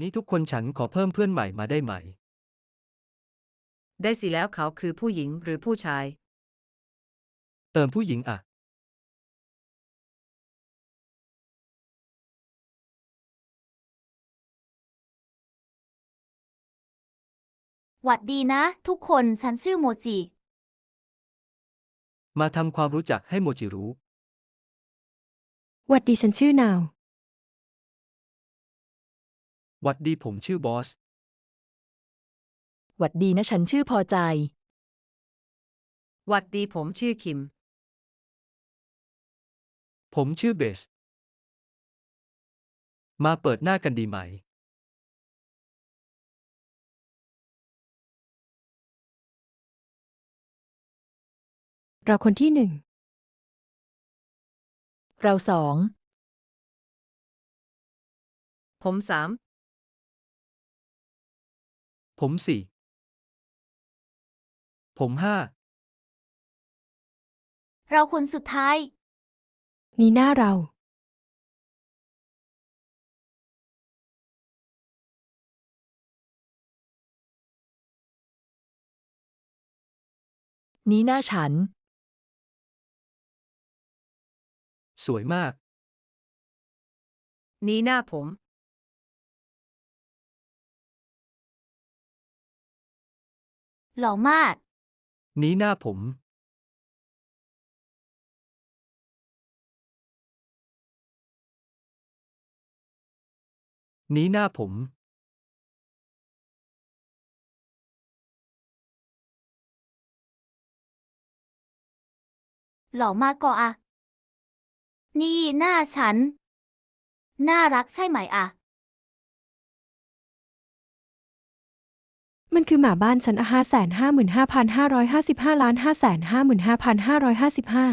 นี่ทุกคนฉันขอเพิ่มเพื่อนใหม่มาได้ไหม ได้สิแล้วเขาคือผู้หญิงหรือผู้ชาย เติมผู้หญิงอะ หวัดดีนะ ทุกคนฉันชื่อโมจิ มาทำความรู้จักให้โมจิรู้ หวัดดีฉันชื่อนาว หวัดดีผมชื่อบอส หวัดดีนะฉันชื่อพอใจ หวัดดีผมชื่อคิม ผมชื่อเบส มาเปิดหน้ากันดีไหม เราคนที่หนึ่ง เราสอง ผมสาม ผมสี่ ผมห้า เราคนสุดท้าย นี่หน้าเรา นี้หน้าฉัน สวยมาก นี้หน้าผม หล่อมาก นี้หน้าผม นี้หน้าผม หล่อมากก็อะ นี่หน้าฉัน น่ารักใช่ไหมอะ มันคือหมาบ้านชั้นห้าแสนห้าหมื่นห้าพันห้าร้อยห้าสิบห้าล้านห้าแสนห้าหมื่นห้าพันห้าร้อยห้าสิบห้า